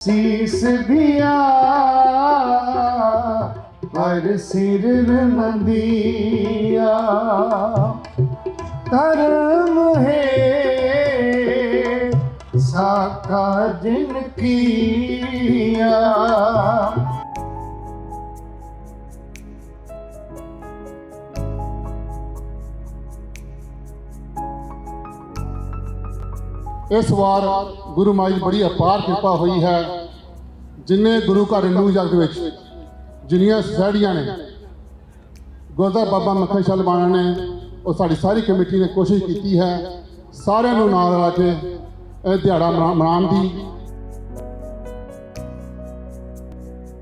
ਸੀਸ ਦਿਆ ਪਰ ਸਿਰ ਨੰਦੀਆ ਧਰਮ ਹੈ ਸਾਕਾ ਜਿਨ ਕੀਆ। ਇਸ ਵਾਰ ਗੁਰੂ ਮਾਈ ਦੀ ਬੜੀ ਅਪਾਰ ਕਿਰਪਾ ਹੋਈ ਹੈ। ਜਿਨੇ ਗੁਰੂ ਘਰ ਹਿੰਦੂ ਜਗਤ ਵਿੱਚ, ਜਿੰਨੀਆਂ ਸੋਸਾਇਟੀਆਂ ਨੇ, ਗੁਰਦੁਆਰਾ ਬਾਬਾ ਮੱਖਣ ਸ਼ਾਹ ਲਵਾਣਾ ਨੇ, ਉਹ ਸਾਡੀ ਸਾਰੀ ਕਮੇਟੀ ਨੇ ਕੋਸ਼ਿਸ਼ ਕੀਤੀ ਹੈ। ਸਾਰਿਆਂ ਨੂੰ ਨਾਲ ਲਾ ਕੇ ਇਹ ਦਿਹਾੜਾ ਮਨਾ- ਮਨਾਉਣ ਦੀ।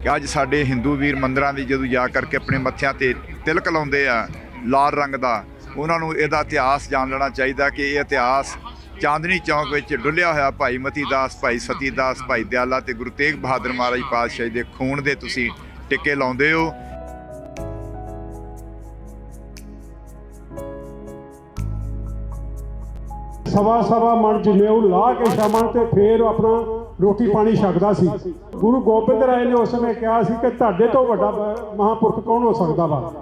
ਕਿ ਅੱਜ ਸਾਡੇ ਹਿੰਦੂ ਵੀਰ ਮੰਦਰਾਂ ਦੀ ਜਦੋਂ ਜਾ ਕਰਕੇ ਆਪਣੇ ਮੱਥਿਆਂ ਤੇ ਤਿਲਕ ਲਾਉਂਦੇ ਆ, ਲਾਲ ਰੰਗ ਦਾ, ਉਹਨਾਂ ਨੂੰ ਇਹਦਾ ਇਤਿਹਾਸ ਜਾਣ ਲੈਣਾ ਚਾਹੀਦਾ ਕਿ ਇਹ ਇਤਿਹਾਸ ਚਾਂਦਨੀ ਚੌਂਕ ਵਿੱਚ ਡੁੱਲਿਆ ਹੋਇਆ ਭਾਈ ਮਤੀ ਦਾਸ ਭਾਈ ਸਤੀ ਦਾਸ ਭਾਈ ਦਿਆਲਾ ਤੇ ਗੁਰੂ ਤੇਗ ਬਹਾਦਰ ਮਹਾਰਾਜ ਪਾਤਸ਼ਾਹ ਦੇ ਖੂਨ ਦੇ ਤੁਸੀਂ ਟਿੱਕੇ ਲਾਉਂਦੇ ਹੋ। ਸਵਾ ਸਵਾ ਮਣ ਜਨੇਊ ਲਾ ਕੇ ਸ਼ਾਮਾਂ ਤੇ ਫੇਰ ਆਪਣਾ ਰੋਟੀ ਪਾਣੀ ਛਕਦਾ ਸੀ। ਗੁਰੂ ਗੋਬਿੰਦ ਰਾਏ ਨੇ ਉਸ ਸਮੇਂ ਕਿਹਾ ਸੀ ਕਿ ਤੁਹਾਡੇ ਤੋਂ ਵੱਡਾ ਬ- ਮਹਾਂਪੁਰਖ ਕੌਣ ਹੋ ਸਕਦਾ ਵਾ?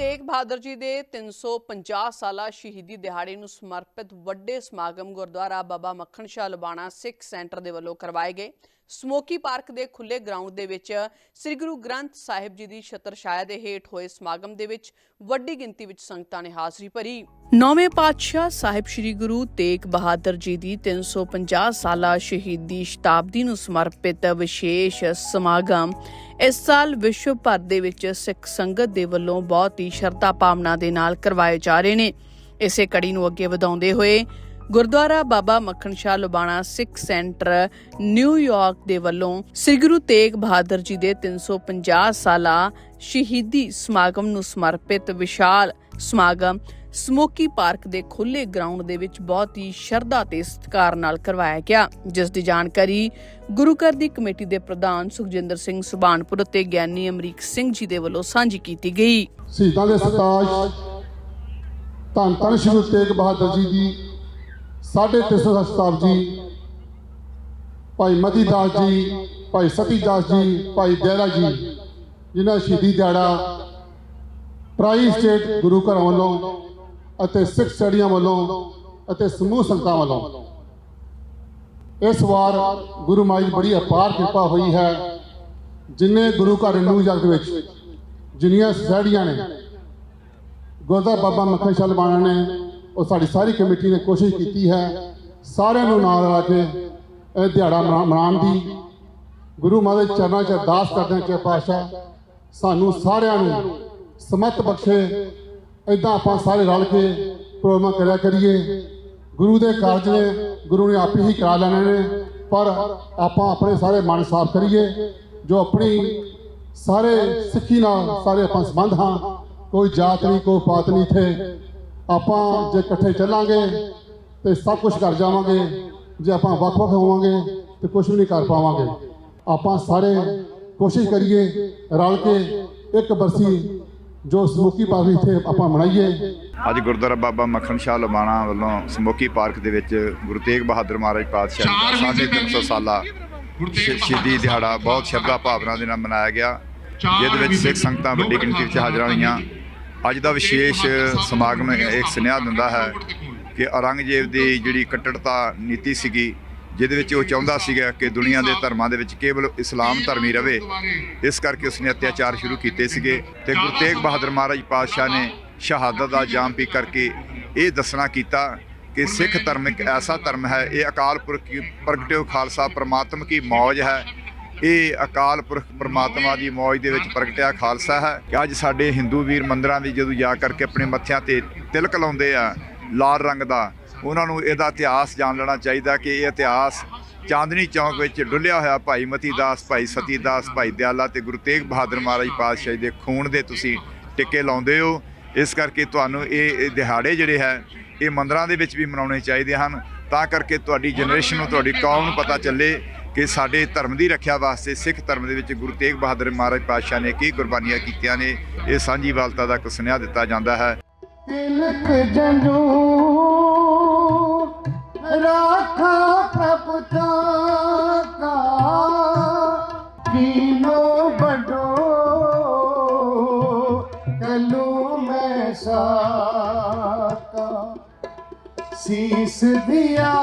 ਤੇਗ ਬਹਾਦਰ ਜੀ ਦੇ 350 ਸਾਲਾ ਸ਼ਹੀਦੀ ਦਿਹਾੜੇ ਨੂੰ ਸਮਰਪਿਤ ਵੱਡੇ ਸਮਾਗਮ ਗੁਰਦੁਆਰਾ ਬਾਬਾ ਮੱਖਣ ਸ਼ਾਹ ਲਬਾਣਾ ਸਿੱਖ ਸੈਂਟਰ ਦੇ ਵੱਲੋਂ ਕਰਵਾਏ ਗਏ। ਸਮੋਕੀ ਪਾਰਕ ਦੇ ਖੁੱਲੇ ਗਰਾਊਂਡ ਦੇ ਵਿੱਚ ਸ੍ਰੀ ਗੁਰੂ ਗ੍ਰੰਥ ਸਾਹਿਬ ਜੀ ਦੀ ਛਤਰਛਾਇਆ ਦੇ ਹੇਠ ਹੋਏ ਸਮਾਗਮ ਦੇ ਵਿੱਚ ਵੱਡੀ ਗਿਣਤੀ ਵਿੱਚ ਸੰਗਤਾਂ ਨੇ ਹਾਜ਼ਰੀ ਭਰੀ। ਨੌਵੇਂ ਪਾਤਸ਼ਾਹ ਸਾਹਿਬ ਸ੍ਰੀ ਗੁਰੂ ਤੇਗ ਬਹਾਦਰ ਜੀ ਦੀ 350 ਸਾਲਾ ਸ਼ਹੀਦੀ ਸ਼ਤਾਬਦੀ ਨੂੰ ਸਮਰਪਿਤ ਵਿਸ਼ੇਸ਼ ਸਮਾਗਮ ਇਸ ਸਾਲ ਵਿਸ਼ਵ ਭਰ ਦੇ ਵਿੱਚ ਸਿੱਖ ਸੰਗਤ ਦੇ ਵੱਲੋਂ ਬਹੁਤ ਹੀ ਸ਼ਰਧਾ ਭਾਵਨਾ ਦੇ ਨਾਲ ਕਰਵਾਏ ਜਾ ਰਹੇ ਨੇ। ਇਸੇ ਕੜੀ ਨੂੰ ਅੱਗੇ ਵਧਾਉਂਦੇ ਹੋਏ Gurdwara Baba Makhan Shah Lubana Sikh Centre New York ਦੇ ਵੱਲੋਂ ਸ੍ਰੀ ਗੁਰੂ ਤੇਗ ਬਹਾਦਰ ਜੀ ਦੇ 350 ਸਾਲਾ ਸ਼ਹੀਦੀ ਸਮਾਗਮ ਨੂੰ ਸਮਰਪਿਤ ਵਿਸ਼ਾਲ ਸਮਾਗਮ ਸਮੋਕੀ ਪਾਰਕ ਦੇ ਖੁੱਲੇ ਗਰਾਊਂਡ ਦੇ ਵਿੱਚ ਬਹੁਤ ਹੀ ਸ਼ਰਧਾ ਤੇ ਸਤਿਕਾਰ ਨਾਲ ਕਰਵਾਇਆ ਗਿਆ, ਜਿਸ ਦੀ ਜਾਣਕਾਰੀ ਗੁਰੂ ਘਰ ਦੀ ਕਮੇਟੀ ਦੇ ਪ੍ਰਧਾਨ ਸੁਖਜਿੰਦਰ ਸਿੰਘ ਸੁਬਾਨਪੁਰ ਅਤੇ ਗਿਆਨੀ ਅਮਰੀਕ ਸਿੰਘ ਜੀ ਦੇ ਵੱਲੋਂ ਸਾਂਝੀ ਕੀਤੀ ਗਈ। ਸ਼ਹੀਦਾਂ ਦੇ ਸਰਤਾਜ ਧੰਨ ਧੰਨ ਸ਼੍ਰੀ ਤੇਗ ਬਹਾਦਰ ਜੀ ਦੀ ਸਾਢੇ ਤਿੰਨ ਸੌ ਸ਼ਤਾਬਦੀ ਭਾਈ ਮਤੀ ਦਾਸ ਜੀ, ਭਾਈ ਸਤੀ ਦਾਸ ਜੀ, ਭਾਈ ਦਇਰਾ ਜੀ, ਜਿਨ੍ਹਾਂ ਸ਼ਹੀਦੀ ਦਿਹਾੜਾ ਪ੍ਰਾਈ ਸਟੇਟ ਗੁਰੂ ਘਰਾਂ ਵੱਲੋਂ ਅਤੇ ਸਿੱਖ ਸਟੇਡੀਆਂ ਵੱਲੋਂ ਅਤੇ ਸਮੂਹ ਸੰਗਤਾਂ ਵੱਲੋਂ। ਇਸ ਵਾਰ ਗੁਰੂ ਮਾਈ ਦੀ ਬੜੀ ਅਪਾਰ ਕਿਰਪਾ ਹੋਈ ਹੈ, ਜਿਨੇ ਗੁਰੂ ਘਰ ਹਿੰਦੂ ਜਗਤ ਵਿੱਚ ਜਿੰਨੀਆਂ ਸਹਿੜੀਆਂ ਨੇ, ਗੁਰਦੁਆਰਾ ਬਾਬਾ ਮੱਖਣ ਸ਼ਾਹ ਲਵਾਣਾ ਨੇ ਉਹ ਸਾਡੀ ਸਾਰੀ ਕਮੇਟੀ ਨੇ ਕੋਸ਼ਿਸ਼ ਕੀਤੀ ਹੈ ਸਾਰਿਆਂ ਨੂੰ ਨਾਲ ਲਾ ਕੇ ਇਹ ਦਿਹਾੜਾ ਮਨਾ- ਮਨਾਉਣ ਦੀ। ਗੁਰੂ ਮਹਾਰਾਜ ਦੇ ਚਰਨਾਂ 'ਚ ਅਰਦਾਸ ਕਰਦੇ ਹਾਂ ਕਿ ਪਾਤਸ਼ਾਹ ਸਾਨੂੰ ਸਾਰਿਆਂ ਨੂੰ ਸਮਤ ਬਖਸ਼ੇ। ਇਦਾਂ ਆਪਾਂ ਸਾਰੇ ਰਲ ਕੇ ਪ੍ਰੋਗਰਾਮ ਕਰਿਆ ਕਰੀਏ। ਗੁਰੂ ਦੇ ਕਾਰਜ ਨੇ, ਗੁਰੂ ਨੇ ਆਪ ਹੀ ਕਰਾ ਲੈਣੇ ਨੇ, ਪਰ ਆਪਾਂ ਆਪਣੇ ਸਾਰੇ ਮਨ ਸਾਫ਼ ਕਰੀਏ, ਜੋ ਆਪਣੀ ਸਾਰੇ ਸਿੱਖੀ ਨਾਲ ਸਾਰੇ ਆਪਾਂ ਸੰਬੰਧ ਹਾਂ। ਕੋਈ ਜਾਤ ਨਹੀਂ, ਕੋਈ ਪਾਤ ਨਹੀਂ ਇੱਥੇ। ਆਪਾਂ ਜੇ ਇਕੱਠੇ ਚੱਲਾਂਗੇ ਤੇ ਸਭ ਕੁਝ ਕਰ ਜਾਵਾਂਗੇ ਜੇ ਆਪਾਂ ਵੱਖ-ਵੱਖ ਹੋਵਾਂਗੇ ਤੇ ਕੁਝ ਵੀ ਨਹੀਂ ਕਰ ਪਾਵਾਂਗੇ। ਆਪਾਂ ਸਾਰੇ ਕੋਸ਼ਿਸ਼ ਕਰੀਏ ਰਲ ਕੇ ਇੱਕ ਬਰਸੀ ਜੋ ਸਮੁਖੀ ਪਾਰਕ ਇੱਥੇ ਆਪਾਂ ਮਨਾਈਏ। ਅੱਜ ਗੁਰਦੁਆਰਾ ਬਾਬਾ ਮੱਖਣ ਸ਼ਾਹ ਲਬਾਣਾ ਵੱਲੋਂ ਸਮੋਕੀ ਪਾਰਕ ਦੇ ਵਿੱਚ ਗੁਰੂ ਤੇਗ ਬਹਾਦਰ ਮਹਾਰਾਜ ਪਾਤਸ਼ਾਹ ਦਾ ਸਾਢੇ ਤਿੰਨ ਸੌ ਸਾਲਾ ਸ਼- ਸ਼ਹੀਦੀ ਦਿਹਾੜਾ ਬਹੁਤ ਸ਼ਰਧਾ ਭਾਵਨਾ ਦੇ ਨਾਲ ਮਨਾਇਆ ਗਿਆ। ਜਿਹਦੇ ਵਿੱਚ ਸਿੱਖ ਸੰਗਤਾਂ ਵੱਡੀ ਗਿਣਤੀ ਵਿੱਚ ਹਾਜ਼ਰ ਹੋਈਆਂ। ਅੱਜ ਦਾ ਵਿਸ਼ੇਸ਼ ਸਮਾਗਮ ਇੱਕ ਸੁਨੇਹਾ ਦਿੰਦਾ ਹੈ ਕਿ ਔਰੰਗਜ਼ੇਬ ਦੀ ਜਿਹੜੀ ਕੱਟੜਤਾ ਨੀਤੀ ਸੀਗੀ, ਜਿਹਦੇ ਵਿੱਚ ਉਹ ਚਾਹੁੰਦਾ ਸੀਗਾ ਕਿ ਦੁਨੀਆ ਦੇ ਧਰਮਾਂ ਦੇ ਵਿੱਚ ਕੇਵਲ ਇਸਲਾਮ ਧਰਮ ਹੀ ਰਵੇ, ਇਸ ਕਰਕੇ ਉਸਨੇ ਅਤਿਆਚਾਰ ਸ਼ੁਰੂ ਕੀਤੇ ਸੀਗੇ ਤੇ ਗੁਰੂ ਤੇਗ ਬਹਾਦਰ ਮਹਾਰਾਜ ਪਾਤਸ਼ਾਹ ਨੇ ਸ਼ਹਾਦਤ ਦਾ ਜਾਮ ਪੀ ਕਰਕੇ ਇਹ ਦੱਸਣਾ ਕੀਤਾ ਕਿ ਸਿੱਖ ਧਰਮ ਇੱਕ ਐਸਾ ਧਰਮ ਹੈ, ਇਹ ਅਕਾਲ ਪੁਰਖ ਕੀ ਪ੍ਰਗਟਿਓ ਖਾਲਸਾ ਪ੍ਰਮਾਤਮ ਕੀ ਮੌਜ ਹੈ ਇਹ ਅਕਾਲ ਪੁਰਖ ਪ੍ਰਮਾਤਮਾ ਦੀ ਮੌਜ ਦੇ ਵਿੱਚ ਪ੍ਰਗਟਿਆ ਖਾਲਸਾ ਹੈ ਕਿ ਅੱਜ ਸਾਡੇ ਹਿੰਦੂ ਵੀਰ ਮੰਦਰਾਂ ਦੀ ਜਦੋਂ ਜਾ ਕਰਕੇ ਆਪਣੇ ਮੱਥਿਆਂ ਤੇ ਤਿਲਕ ਲਾਉਂਦੇ ਆ, ਲਾਲ ਰੰਗ ਦਾ, ਉਹਨਾਂ ਨੂੰ ਇਹਦਾ ਇਤਿਹਾਸ ਜਾਣ ਲੈਣਾ ਚਾਹੀਦਾ ਕਿ ਇਹ ਇਤਿਹਾਸ ਚਾਂਦਨੀ ਚੌਂਕ ਵਿੱਚ ਡੁੱਲਿਆ ਹੋਇਆ ਭਾਈ ਮਤੀ ਦਾਸ, ਭਾਈ ਸਤੀ ਦਾਸ, ਭਾਈ ਦਿਆਲਾ ਤੇ ਗੁਰੂ ਤੇਗ ਬਹਾਦਰ ਮਹਾਰਾਜ ਪਾਤਸ਼ਾਹ ਦੇ ਖੂਨ ਦੇ ਤੁਸੀਂ ਟਿੱਕੇ ਲਾਉਂਦੇ ਹੋ। ਇਸ ਕਰਕੇ ਤੁਹਾਨੂੰ ਇਹ ਇਹ ਦਿਹਾੜੇ ਜਿਹੜੇ ਹੈ, ਇਹ ਮੰਦਰਾਂ ਦੇ ਵਿੱਚ ਵੀ ਮਨਾਉਣੇ ਚਾਹੀਦੇ ਹਨ। ਤਾਂ ਕਰਕੇ ਤੁਹਾਡੀ ਜਨਰੇਸ਼ਨ ਨੂੰ, ਤੁਹਾਡੀ ਕੌਮ ਨੂੰ ਪਤਾ ਚੱਲੇ ਕਿ ਸਾਡੇ ਧਰਮ ਦੀ ਰੱਖਿਆ ਵਾਸਤੇ, ਸਿੱਖ ਧਰਮ ਦੇ ਵਿੱਚ ਗੁਰੂ ਤੇਗ ਬਹਾਦਰ ਮਹਾਰਾਜ ਪਾਤਸ਼ਾਹ ਨੇ ਕੀ ਕੁਰਬਾਨੀਆਂ ਕੀਤੀਆਂ ਨੇ, ਇਹ ਸਾਂਝੀਵਾਲਤਾ ਦਾ ਇੱਕ ਸੁਨੇਹਾ ਦਿੱਤਾ ਜਾਂਦਾ ਹੈ। ਤਿਲਕ ਜੰਜੂ ਰਾਖਾ ਪ੍ਰਭ ਕਾ ਕੀਨੋ ਬਡੋ ਕਲੂ ਮੈਂ ਸਾਕਾ ਸੀਸ ਦਿਆ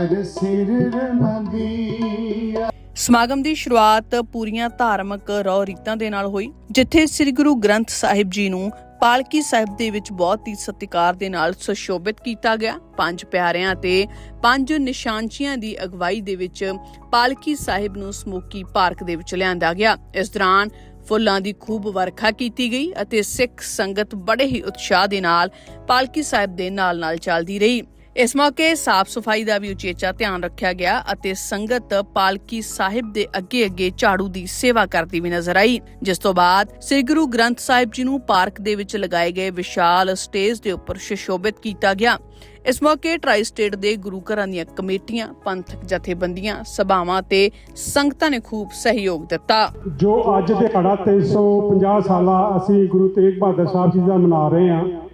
ਪਰ ਸਿਰ ਰਮੰਦੀਆ ਸਮਾਗਮ ਦੀ ਸ਼ੁਰੂਆਤ ਪੂਰੀਆਂ ਧਾਰਮਿਕ ਰੌ ਰੀਤਾਂ ਦੇ ਨਾਲ ਹੋਈ, ਜਿੱਥੇ ਸ੍ਰੀ ਗੁਰੂ ਗ੍ਰੰਥ ਸਾਹਿਬ ਜੀ ਨੂੰ ਪਾਲਕੀ ਸਾਹਿਬ ਦੇ ਵਿੱਚ ਬਹੁਤ ਹੀ ਸਤਿਕਾਰ ਦੇ ਨਾਲ ਸੁਸ਼ੋਭਿਤ ਕੀਤਾ ਗਿਆ। ਪੰਜ ਪਿਆਰਿਆਂ ਤੇ ਪੰਜ ਨਿਸ਼ਾਨਚੀਆਂ ਦੀ ਅਗਵਾਈ ਦੇ ਵਿੱਚ ਪਾਲਕੀ ਸਾਹਿਬ ਨੂੰ ਸਮੋਕੀ ਪਾਰਕ ਦੇ ਵਿੱਚ ਲਿਆਂਦਾ ਗਿਆ। ਇਸ ਦੌਰਾਨ ਫੁੱਲਾਂ ਦੀ ਖੂਬ ਵਰਖਾ ਕੀਤੀ ਗਈ ਅਤੇ ਸਿੱਖ ਸੰਗਤ ਬੜੇ ਹੀ ਉਤਸ਼ਾਹ ਦੇ ਨਾਲ ਪਾਲਕੀ ਸਾਹਿਬ ਦੇ ਨਾਲ-ਨਾਲ ਚੱਲਦੀ ਰਹੀ। ਇਸ ਮੌਕੇ ਸਾਫ਼ ਸਫ਼ਾਈ ਦਾ ਵੀ ਉਚੇਚਾ ਧਿਆਨ ਰੱਖਿਆ ਗਿਆ ਅਤੇ ਸੰਗਤ ਪਾਲਕੀ ਸਾਹਿਬ ਦੇ ਅੱਗੇ-ਅੱਗੇ ਝਾੜੂ ਦੀ ਸੇਵਾ ਕਰਦੀ ਵੀ ਨਜ਼ਰ ਆਈ, ਜਿਸ ਤੋਂ ਬਾਅਦ ਸ੍ਰੀ ਗੁਰੂ ਗ੍ਰੰਥ ਸਾਹਿਬ ਜੀ ਨੂੰ ਪਾਰਕ ਦੇ ਵਿੱਚ ਲਗਾਏ ਗਏ ਵਿਸ਼ਾਲ ਸਟੇਜ ਦੇ ਉੱਪਰ ਸੁਸ਼ੋਭਿਤ ਕੀਤਾ ਗਿਆ। ਇਸ ਮੌਕੇ ਟਰਾਈ ਸਟੇਟ ਦੇ ਗੁਰੂ ਘਰਾਂ ਦੀਆਂ ਕਮੇਟੀਆਂ ਪੰਥਕ ਜਥੇਬੰਦੀਆਂ, ਸਭਾਵਾਂ ਤੇ ਸੰਗਤਾਂ ਨੇ ਖੂਬ ਸਹਿਯੋਗ ਦਿੱਤਾ। ਜੋ ਅੱਜ ਦਿਹਾੜਾ 350 ਸਾਲਾ ਅਸੀਂ ਗੁਰੂ ਤੇਗ ਬਹਾਦਰ ਸਾਹਿਬ ਜੀ ਦਾ ਮਨਾ ਰਹੇ ਹਾਂ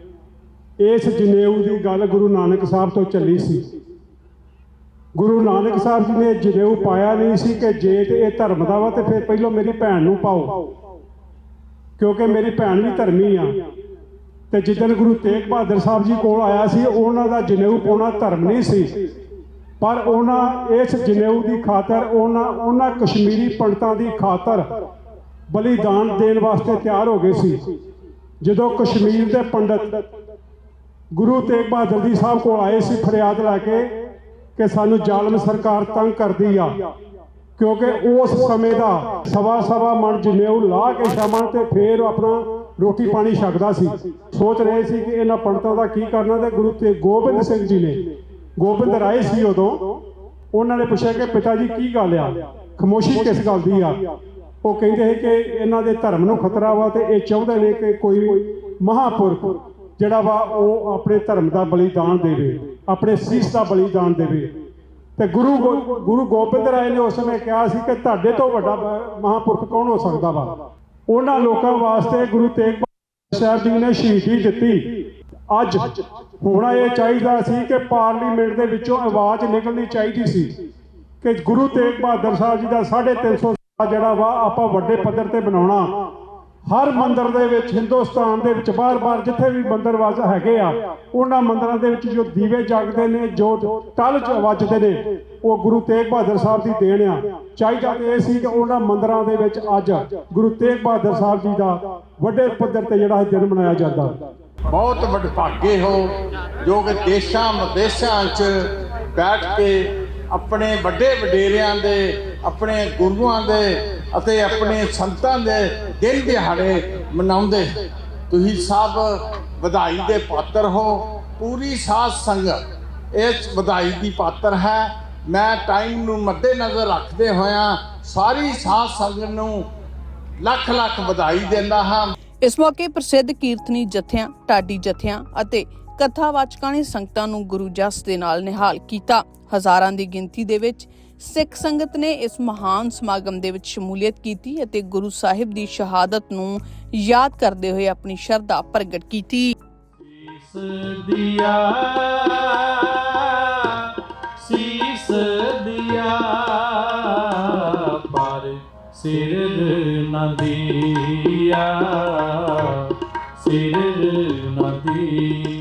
ਇਸ ਜਨੇਊ ਦੀ ਗੱਲ ਗੁਰੂ ਨਾਨਕ ਸਾਹਿਬ ਤੋਂ ਚੱਲੀ ਸੀ। ਗੁਰੂ ਨਾਨਕ ਸਾਹਿਬ ਜੀ ਨੇ ਜਨੇਊ ਪਾਇਆ ਨਹੀਂ ਸੀ ਕਿ ਜੇ ਤੇ ਇਹ ਧਰਮ ਦਾ ਵਾ ਤੇ ਫਿਰ ਪਹਿਲਾਂ ਮੇਰੀ ਭੈਣ ਨੂੰ ਪਾਓ। ਕਿਉਂਕਿ ਮੇਰੀ ਭੈਣ ਵੀ ਧਰਮੀ ਆ। ਤੇ ਜਿੱਦਣ ਗੁਰੂ ਤੇਗ ਬਹਾਦਰ ਸਾਹਿਬ ਜੀ ਕੋਲ ਆਇਆ ਸੀ, ਉਹਨਾਂ ਦਾ ਜਨੇਊ ਪਾਉਣਾ ਧਰਮ ਨਹੀਂ ਸੀ। ਪਰ ਉਹਨਾਂ ਇਸ ਜਨੇਊ ਦੀ ਖਾਤਰ ਉਹਨਾਂ ਉਹਨਾਂ ਕਸ਼ਮੀਰੀ ਪੰਡਤਾਂ ਦੀ ਖਾਤਰ ਬਲੀਦਾਨ ਦੇਣ ਵਾਸਤੇ ਤਿਆਰ ਹੋ ਗਏ ਸੀ। ਜਦੋਂ ਕਸ਼ਮੀਰ ਦੇ ਪੰਡਤ ਗੁਰੂ ਤੇਗ ਬਹਾਦਰ ਜੀ ਸਾਹਿਬ ਕੋਲ ਆਏ ਸੀ ਫਰਿਆਦ ਲੈ ਕੇ ਕਿ ਸਾਨੂੰ ਜ਼ਾਲਮ ਸਰਕਾਰ ਤੰਗ ਕਰਦੀ ਆ। ਕਿਉਂਕਿ ਉਸ ਸਮੇਂ ਦਾ ਸਵਾ ਸਵਾ ਮਣ ਜਨੇਊ ਲਾ ਕੇ ਸ਼ਾਮਾਂ ਤੇ ਫੇਰ ਆਪਣਾ ਰੋਟੀ ਪਾਣੀ ਛਕਦਾ ਸੀ। ਸੋਚ ਰਹੇ ਸੀ ਕਿ ਇਹਨਾਂ ਪੰਡਤਾਂ ਦਾ ਕੀ ਕਰਨਾ ਤੇ ਗੁਰੂ ਤੇ ਗੋਬਿੰਦ ਸਿੰਘ ਜੀ ਨੇ, ਗੋਬਿੰਦ ਰਾਏ ਸੀ ਉਦੋਂ, ਉਹਨਾਂ ਨੇ ਪੁੱਛਿਆ ਕਿ ਪਿਤਾ ਜੀ ਕੀ ਗੱਲ ਆ? ਖਮੋਸ਼ੀ ਕਿਸ ਗੱਲ ਦੀ ਆ? ਉਹ ਕਹਿੰਦੇ ਸੀ ਕਿ ਇਹਨਾਂ ਦੇ ਧਰਮ ਨੂੰ ਖਤਰਾ ਵਾ ਤੇ ਇਹ ਚਾਹੁੰਦੇ ਨੇ ਕਿ ਕੋਈ ਮਹਾਪੁਰਖ ਜਿਹੜਾ ਵਾ ਉਹ ਆਪਣੇ ਧਰਮ ਦਾ ਬਲੀਦਾਨ ਦੇਵੇ, ਆਪਣੇ ਸੀਸ ਦਾ ਬਲੀਦਾਨ ਦੇਵੇ। ਤੇ ਗੁਰੂ ਗੋ- ਗੁਰੂ ਗੋਬਿੰਦ ਰਾਏ ਨੇ ਉਸ ਸਮੇਂ ਕਿਹਾ ਸੀ ਕਿ ਤੁਹਾਡੇ ਤੋਂ ਵੱਡਾ ਬ- ਮਹਾਪੁਰਖ ਕੌਣ ਹੋ ਸਕਦਾ ਵਾ? ਉਹਨਾਂ ਲੋਕਾਂ ਵਾਸਤੇ ਗੁਰੂ ਤੇਗ ਬਹਾਦਰ ਸਾਹਿਬ ਜੀ ਨੇ ਸ਼ਹੀਦੀ ਦਿੱਤੀ। ਅੱਜ ਹੋਣਾ ਇਹ ਚਾਹੀਦਾ ਸੀ ਕਿ ਪਾਰਲੀਮੈਂਟ ਦੇ ਵਿੱਚੋਂ ਆਵਾਜ਼ ਨਿਕਲਣੀ ਚਾਹੀਦੀ ਸੀ ਕਿ ਗੁਰੂ ਤੇਗ ਬਹਾਦਰ ਸਾਹਿਬ ਜੀ ਦਾ 350 ਸਾਲ ਜਿਹੜਾ ਵਾ ਆਪਾਂ ਵੱਡੇ ਪੱਧਰ ਤੇ ਬਣਾਉਣਾ ਹਰ ਮੰਦਰ ਦੇ ਵਿੱਚ, ਹਿੰਦੁਸਤਾਨ ਦੇ ਵਿੱਚ ਬਾਰ-ਬਾਰ ਜਿੱਥੇ ਵੀ ਮੰਦਰ ਵਾਜ ਹੈਗੇ ਆ, ਉਹਨਾਂ ਮੰਦਰਾਂ ਦੇ ਵਿੱਚ ਜੋ ਦੀਵੇ ਜਗਦੇ ਨੇ, ਜੋ ਟਲ ਚ ਵੱਜਦੇ ਨੇ, ਉਹ ਗੁਰੂ ਤੇਗ ਬਹਾਦਰ ਸਾਹਿਬ ਦੀ ਦੇਣ ਆ। ਚਾਹੀਦਾ ਇਹ ਸੀ ਕਿ ਉਹਨਾਂ ਮੰਦਰਾਂ ਦੇ ਵਿੱਚ ਅੱਜ ਗੁਰੂ ਤੇਗ ਬਹਾਦਰ ਸਾਹਿਬ ਜੀ ਦਾ ਵੱਡੇ ਪੱਧਰ ਤੇ ਜਿਹੜਾ ਇਹ ਦਿਨ ਮਨਾਇਆ ਜਾਂਦਾ। ਬਹੁਤ ਵਡਭਾਗੇ ਹੋ, ਜੋ ਕਿ ਦੇਸ਼ਾਂ ਵਿਦੇਸ਼ਾਂ 'ਚ ਬੈਠ ਕੇ ਆਪਣੇ ਵੱਡੇ ਵਡੇਰਿਆਂ ਦੇ, ਆਪਣੇ ਗੁਰੂਆਂ ਦੇ ਅਤੇ ਆਪਣੇ ਸੰਤਾਂ ਦੇ ਦਿਨ ਦਿਹਾੜੇ ਮਨਾਉਂਦੇ। ਤੁਸੀਂ ਸਭ ਵਧਾਈ ਦੇ ਪਾਤਰ ਹੋ। ਪੂਰੀ ਸਾਧ ਸੰਗਤ ਇਸ ਵਧਾਈ ਦੀ ਪਾਤਰ ਹੈ। ਮੈਂ ਟਾਈਮ ਨੂੰ ਮੱਦੇਨਜ਼ਰ ਰੱਖਦੇ ਹੋਇਆਂ ਸਾਰੀ ਸਾਧ ਸੰਗਤ ਨੂੰ ਲੱਖ ਲੱਖ ਵਧਾਈ ਦਿੰਦਾ ਹਾਂ। ਇਸ ਮੌਕੇ ਪ੍ਰਸਿੱਧ ਕੀਰਤਨੀ ਜਥਿਆਂ, ਢਾਡੀ ਜਥਿਆਂ ਅਤੇ ਕਥਾਵਾਚਕਾਂ ਨੇ ਸੰਗਤਾਂ ਨੂੰ ਗੁਰੂ ਜਸ ਦੇ ਨਾਲ ਨਿਹਾਲ ਕੀਤਾ। ਹਜ਼ਾਰਾਂ ਦੀ ਗਿਣਤੀ ਦੇ ਵਿੱਚ ਸਿੱਖ ਸੰਗਤ ਨੇ ਇਸ ਮਹਾਨ ਸਮਾਗਮ ਦੇ ਵਿੱਚ ਸ਼ਮੂਲੀਅਤ ਕੀਤੀ ਅਤੇ ਗੁਰੂ ਸਾਹਿਬ ਦੀ ਸ਼ਹਾਦਤ ਨੂੰ ਯਾਦ ਕਰਦੇ ਹੋਏ ਆਪਣੀ ਸ਼ਰਧਾ ਪ੍ਰਗਟ ਕੀਤੀ। ਸੀਸ ਦਿਆ ਸੀਸ ਦਿਆ, ਪਰ ਸਿਰ ਨ ਦਿਆ, ਸਿਰ ਨ ਦਿਆ।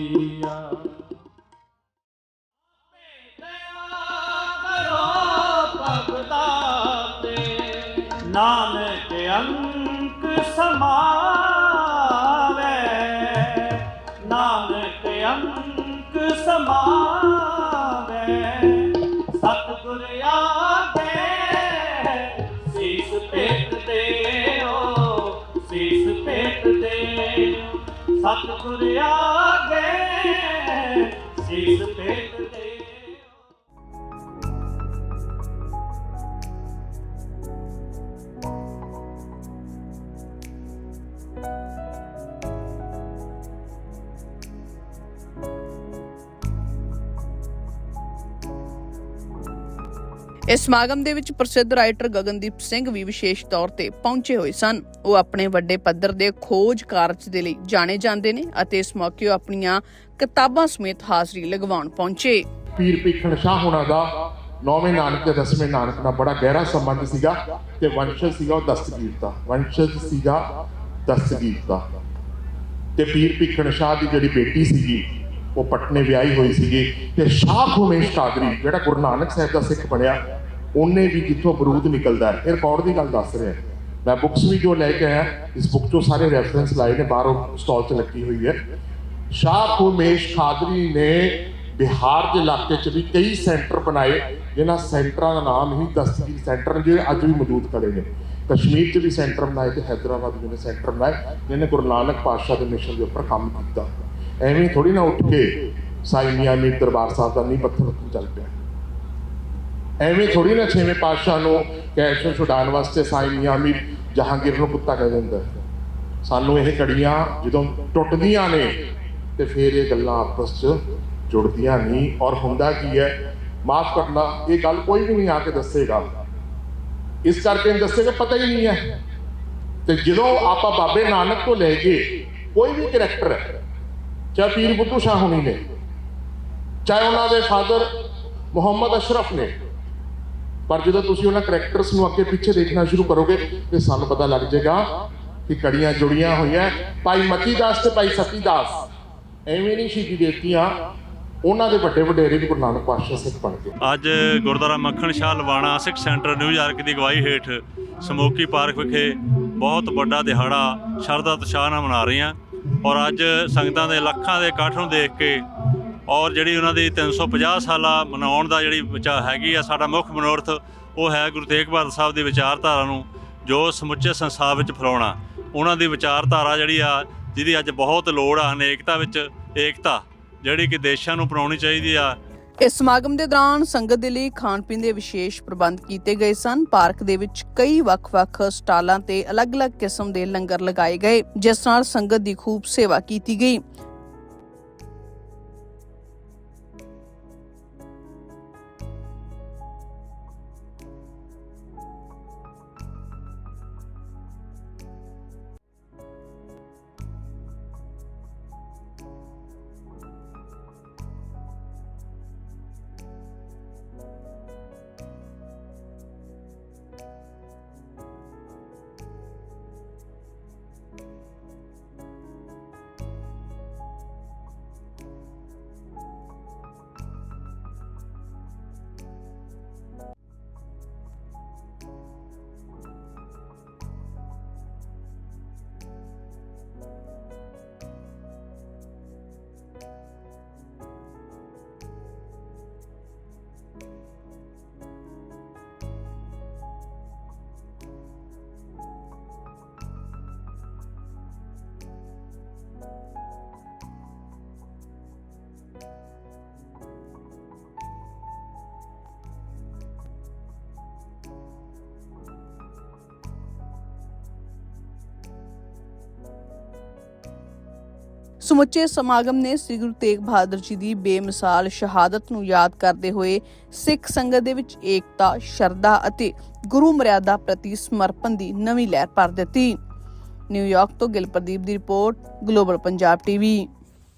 ਸੀਸ ਪੇਟ ਦੇਓ ਸਤਿਗੁਰ ਆਗੇ ਸੀਸ ਪੇਟ ਇਸ ਸਮਾਗਮ ਦੇ ਵਿੱਚ ਪ੍ਰਸਿੱਧ ਰਾਈਟਰ ਗਗਨਦੀਪ ਸਿੰਘ ਵੀ ਵਿਸ਼ੇਸ਼ ਤੌਰ ਤੇ ਪਹੁੰਚੇ ਹੋਏ ਸਨ। ਉਹ ਆਪਣੇ ਵੱਡੇ ਪੱਧਰ ਦੇ ਖੋਜ ਕਾਰਜ ਦੇ ਲਈ ਜਾਣੇ ਜਾਂਦੇ ਨੇ ਅਤੇ ਇਸ ਮੌਕੇ ਉਹ ਆਪਣੀਆਂ ਕਿਤਾਬਾਂ ਸਮੇਤ ਹਾਜ਼ਰੀ ਲਗਵਾਉਣ ਪਹੁੰਚੇ। ਪੀਰ ਭੀਖਣ ਸ਼ਾਹ ਹੋਣਾ ਦਾ ਨੌਵੇਂ ਨਾਨਕ ਤੇ ਦਸਵੇਂ ਨਾਨਕ ਨਾਲ ਬੜਾ ਗਹਿਰਾ ਸੰਬੰਧ ਸੀਗਾ ਤੇ ਵੰਸ਼ਜ ਸੀਗਾ ਉਹ ਦਸਤਗੀਰ ਦਾ, ਵੰਸ਼ਜ ਸੀਗਾ ਦਸਤਗੀਰ ਦਾ। ਤੇ ਪੀਰ ਭੀਖਣ ਸ਼ਾਹ ਦੀ ਜਿਹੜੀ ਬੇਟੀ ਸੀਗੀ, ਉਹ ਪਟਨੇ ਵਿਆਹੀ ਹੋਈ ਸੀਗੀ ਤੇ ਸ਼ਾਹ ਖੁਮੇਸ਼ ਕਾਦਰੀ, ਜਿਹੜਾ ਗੁਰੂ ਨਾਨਕ ਸਾਹਿਬ ਦਾ ਸਿੱਖ ਬਣਿਆ ਉਹਨੇ ਵੀ ਜਿੱਥੋਂ ਬਰੂਦ ਨਿਕਲਦਾ ਹੈ? ਇਹ ਰਿਕਾਰਡ ਦੀ ਗੱਲ ਦੱਸ ਰਿਹਾ ਮੈਂ ਬੁੱਕਸ ਵੀ ਜੋ ਲੈ ਕੇ ਆਇਆ, ਇਸ ਬੁੱਕ ਚੋਂ ਸਾਰੇ ਰੈਫਰੈਂਸ ਲਾਏ ਨੇ, ਬਾਹਰੋਂ ਸਟਾਲ 'ਚ ਲੱਗੀ ਹੋਈ ਹੈ। ਸ਼ਾਹ ਖੁਮੇਸ਼ ਖਾਦਰੀ ਨੇ ਬਿਹਾਰ ਦੇ ਇਲਾਕੇ 'ਚ ਵੀ ਕਈ ਸੈਂਟਰ ਬਣਾਏ, ਜਿਨ੍ਹਾਂ ਸੈਂਟਰਾਂ ਦਾ ਨਾਮ ਹੀ ਦਸਤਗੀਰ ਸੈਂਟਰ ਨੇ, ਜਿਹੜੇ ਅੱਜ ਵੀ ਮੌਜੂਦ ਖੜੇ ਨੇ। ਕਸ਼ਮੀਰ 'ਚ ਵੀ ਸੈਂਟਰ ਬਣਾਏ ਤੇ ਹੈਦਰਾਬਾਦ ਵਿੱਚ ਸੈਂਟਰ ਬਣਾਏ, ਜਿਹਨੇ ਗੁਰੂ ਨਾਨਕ ਪਾਤਸ਼ਾਹ ਦੇ ਮਿਸ਼ਨ ਦੇ ਉੱਪਰ ਕੰਮ ਕੀਤਾ। ਐਵੇਂ ਥੋੜੀ ਨਾ ਉੱਠ ਕੇ ਸਾਈ ਮੀਆਂ ਮੀਰ ਦਰਬਾਰ ਸਾਹਿਬ ਦਾ ਨਹੀਂ ਪੱਥਰ ਉੱਤੇ ਚੱਲ ਪਿਆ। ਐਵੇਂ ਥੋੜੀ ਨਾ ਛੇਵੇਂ ਪਾਤਸ਼ਾਹ ਨੂੰ ਕੈਸ਼ ਛੁਡਾਉਣ ਵਾਸਤੇ ਸਾਈ ਮੀਆਂ ਮੀਰ ਜਹਾਂਗੀਰ ਨੂੰ ਕੁੱਤਾ ਕਹਿ ਦਿੰਦਾ ਸਾਨੂੰ ਇਹ ਕੜੀਆਂ ਜਦੋਂ ਟੁੱਟਦੀਆਂ ਨੇ ਤੇ ਫਿਰ ਇਹ ਗੱਲਾਂ ਆਪਸ 'ਚ ਜੁੜਦੀਆਂ ਨਹੀਂ। ਔਰ ਹੁੰਦਾ ਕੀ ਹੈ, ਮਾਫ ਕਰਨਾ, ਇਹ ਗੱਲ ਕੋਈ ਵੀ ਨਹੀਂ ਆ ਕੇ ਦੱਸੇਗਾ। ਇਸ ਕਰਕੇ ਨਹੀਂ ਦੱਸੇਗਾ, ਪਤਾ ਹੀ ਨਹੀਂ ਹੈ। ਤੇ ਜਦੋਂ ਆਪਾਂ ਬਾਬੇ ਨਾਨਕ ਤੋਂ ਲੈ ਕੇ ਕੋਈ ਵੀ ਕਰੈਕਟਰ ਹੈ, ਚਾਹੇ ਪੀਰ ਬੁੱਧੂ ਸ਼ਾਹ ਹੁਣੀ ਨੇ, ਚਾਹੇ ਉਹਨਾਂ ਦੇ ਫਾਦਰ ਮੁਹੰਮਦ ਅਸ਼ਰਫ ਨੇ ਪਰ ਜਦੋਂ ਤੁਸੀਂ ਉਹਨਾਂ ਕਰੈਕਟਰਸ ਨੂੰ ਅੱਗੇ ਪਿੱਛੇ ਦੇਖਣਾ ਸ਼ੁਰੂ ਕਰੋਗੇ, ਤੇ ਸਾਨੂੰ ਪਤਾ ਲੱਗ ਜਾਏਗਾ ਕਿ ਕੜੀਆਂ ਜੁੜੀਆਂ ਹੋਈਆਂ। ਭਾਈ ਮਤੀ ਦਾਸ ਤੇ ਭਾਈ ਸਤੀ ਦਾਸ, ਐਵੇਂ ਨਹੀਂ ਸ਼ਹੀਦੀ ਦੇਤੀਆਂ ਉਹਨਾਂ ਦੇ ਵੱਡੇ ਵਡੇਰੇ ਵੀ ਗੁਰੂ ਨਾਨਕ ਪਾਤਸ਼ਾਹ ਸਿੱਖ ਬਣ ਗਏ। ਅੱਜ Gurdwara Makhan Shah Lubana Sikh Centre New York ਦੀ ਅਗਵਾਈ ਹੇਠ ਸਮੋਕੀ ਪਾਰਕ ਵਿਖੇ ਬਹੁਤ ਵੱਡਾ ਦਿਹਾੜਾ ਸ਼ਰਧਾ ਉਤਸ਼ਾਹ ਨਾਲ ਮਨਾ ਰਹੇ ਹਾਂ। ਔਰ ਅੱਜ ਸੰਗਤਾਂ ਦੇ ਲੱਖਾਂ ਦੇ ਇਕੱਠ ਨੂੰ ਦੇਖ ਕੇ ਔਰ ਜਿਹੜੀ ਉਹਨਾਂ ਦੀ 350 ਸਾਲਾ ਮਨਾਉਣ ਦਾ ਜਿਹੜੀ ਵਿਚਾਰ ਹੈਗੀ ਆ ਸਾਡਾ ਮੁੱਖ ਮਨੋਰਥ, ਉਹ ਹੈ ਗੁਰੂ ਤੇਗ ਬਹਾਦਰ ਸਾਹਿਬ ਦੀ ਵਿਚਾਰਧਾਰਾ ਨੂੰ, ਜੋ ਸਮੁੱਚੇ ਸੰਸਾਰ ਵਿੱਚ ਫੈਲਾਉਣਾ। ਉਹਨਾਂ ਦੀ ਵਿਚਾਰਧਾਰਾ ਜਿਹੜੀ ਆ, ਜਿਹਦੀ ਅੱਜ ਬਹੁਤ ਲੋੜ ਆ, ਅਨੇਕਤਾ ਵਿੱਚ ਏਕਤਾ, ਜਿਹੜੀ ਕਿ ਦੇਸ਼ਾਂ ਨੂੰ ਅਪਣਾਉਣੀ ਚਾਹੀਦੀ ਆ। ਇਸ ਸਮਾਗਮ ਦੇ ਦੌਰਾਨ ਸੰਗਤ ਦੇ ਲਈ ਖਾਣ ਪੀਣ ਦੇ ਵਿਸ਼ੇਸ਼ ਪ੍ਰਬੰਧ ਕੀਤੇ ਗਏ ਸਨ। ਪਾਰਕ ਦੇ ਵਿੱਚ ਕਈ ਵੱਖ-ਵੱਖ ਸਟਾਲਾਂ ਤੇ ਅਲੱਗ-ਅਲੱਗ ਕਿਸਮ ਦੇ ਲੰਗਰ ਲਗਾਏ ਗਏ, ਜਿਸ ਨਾਲ ਸੰਗਤ ਦੀ ਖੂਬ ਸੇਵਾ ਕੀਤੀ ਗਈ। ਸਮੁੱਚੇ ਸਮਾਗਮ ਨੇ ਸ੍ਰੀ ਗੁਰੂ ਤੇਗ ਬਹਾਦਰ ਜੀ ਦੀ ਬੇਮਿਸਾਲ ਸ਼ਹਾਦਤ ਨੂੰ ਯਾਦ ਕਰਦੇ ਹੋਏ ਸਿੱਖ ਸੰਗਤ ਦੇ ਵਿੱਚ ਏਕਤਾ, ਸ਼ਰਧਾ ਅਤੇ ਗੁਰੂ ਮਰਿਆਦਾ ਪ੍ਰਤੀ ਸਮਰਪਣ ਦੀ ਨਵੀਂ ਲਹਿਰ ਭਰ ਦਿੱਤੀ। ਨਿਊਯਾਰਕ ਤੋਂ ਗਿਲਪ੍ਰਦੀਪ ਦੀ ਰਿਪੋਰਟ ਗਲੋਬਲ ਪੰਜਾਬ ਟੀਵੀ।